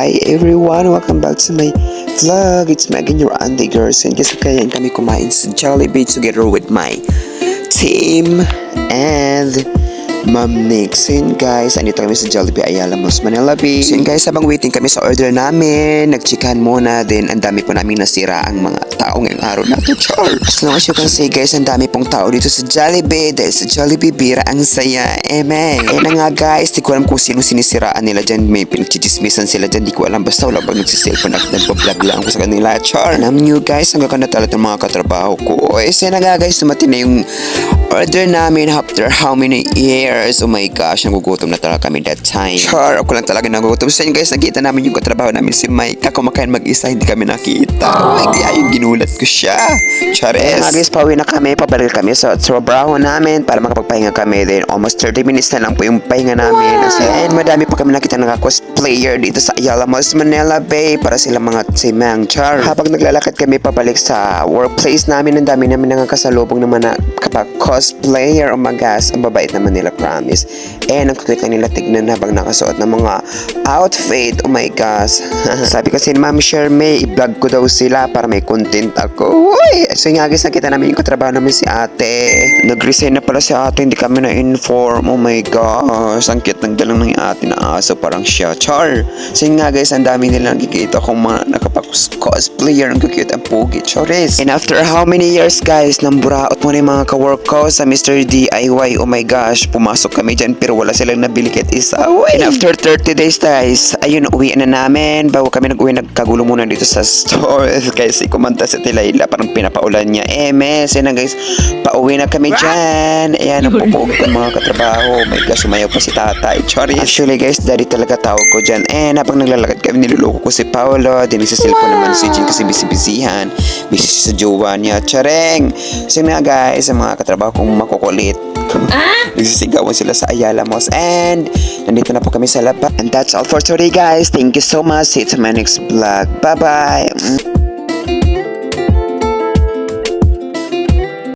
Hi everyone! Welcome back to my vlog. It's me your auntie girls. And kasi kaya kami kumain sa Jollibee together with my team and Ma'am Nix. So guys, andito kami sa Jollibee Ayala Mos Manila Bay. So guys, habang waiting kami sa order namin, nagchikan muna din. Ang dami po namin nasira ang mga tao ngayong araw na to, Char. As long as you can see guys, ang dami pong tao dito sa Jollibee. Dahil sa Jollibee Bira, ang saya. Amen. Eh na nga guys, di ko alam kung sino sinisiraan nila dyan. May pinagchichismisan sila dyan. Di ko alam. Basta wala bang nagsiselfon at nagpa-vlog lang ako sa kanila. Char. Alam nyo guys, ang gaganda talaga ng mga katrabaho ko. Eh, sana nga guys, dumating na yung order namin after how many years. Oh my gosh, nagugutom na talaga kami that time. Char, ako lang talaga nagugutom. So yun guys, nakita namin yung katrabaho namin si Mike. Ako makain mag-isa, hindi kami nakita. Oh my ginulat ko siya. Chares. Mga guys, pauwi na kami. Pabalik kami sa trabaho namin para makapagpahinga kami. Then almost 30 minutes na lang po yung pahinga namin. And madami pa kami nakita ng cosplayer dito sa Ayala Malls, Manila Bay para sila mga simang char. Habang naglalakad kami pabalik sa workplace namin, ang dami namin nakakasalubong naman na kapag cosplayer. Oh my gosh, ang babait naman nila, promise. And ang na nila tignan habang nakasuot ng mga outfit. Oh my gosh. Sabi kasi ni Ma'am Shermay, i-vlog ko daw sila para may content ako. Uy! So nga guys, nakita namin yung katrabaho namin si ate. Nag-resign na pala si ate, hindi kami na-inform. Oh my gosh, ang cute ng dalang ng ate na aso, parang siya. Char! So yun nga guys, ang dami nila nakikita kung mga nakapag-cosplayer. Ang cute ang pugi, chores. And after how many years guys, nang buraot mo na yung mga kawork ko sa Mr. DIY. Oh my gosh, pumasok kami dyan pero wala silang nabili kahit isa. Uy! And after 30 days guys, ayun, uwi na namin. Bago kami nag-uwi, nagkagulo muna dito sa store. Kasi kumanta si Tilayla, parang pinapaulan niya. Eh, mes, yun na guys, pauwi na kami dyan. Ayan, ang pupog ng mga katrabaho. Oh my gosh, sumayaw pa si tatay. Sorry. Actually guys, daddy talaga tawag ko dyan. Eh, habang naglalakad kami, niluloko ko si Paolo. Din sa cellphone naman si Jin kasi busy-busyhan. Busy sa jowa niya. Chareng! So nga guys, ang mga katrabaho kong makukulit. Nagsisigawan sila sa Ayala Malls. And, nandito na po kami sa labas. And that's all for today guys. Thank you so much. See you to my next vlog. Bye-bye.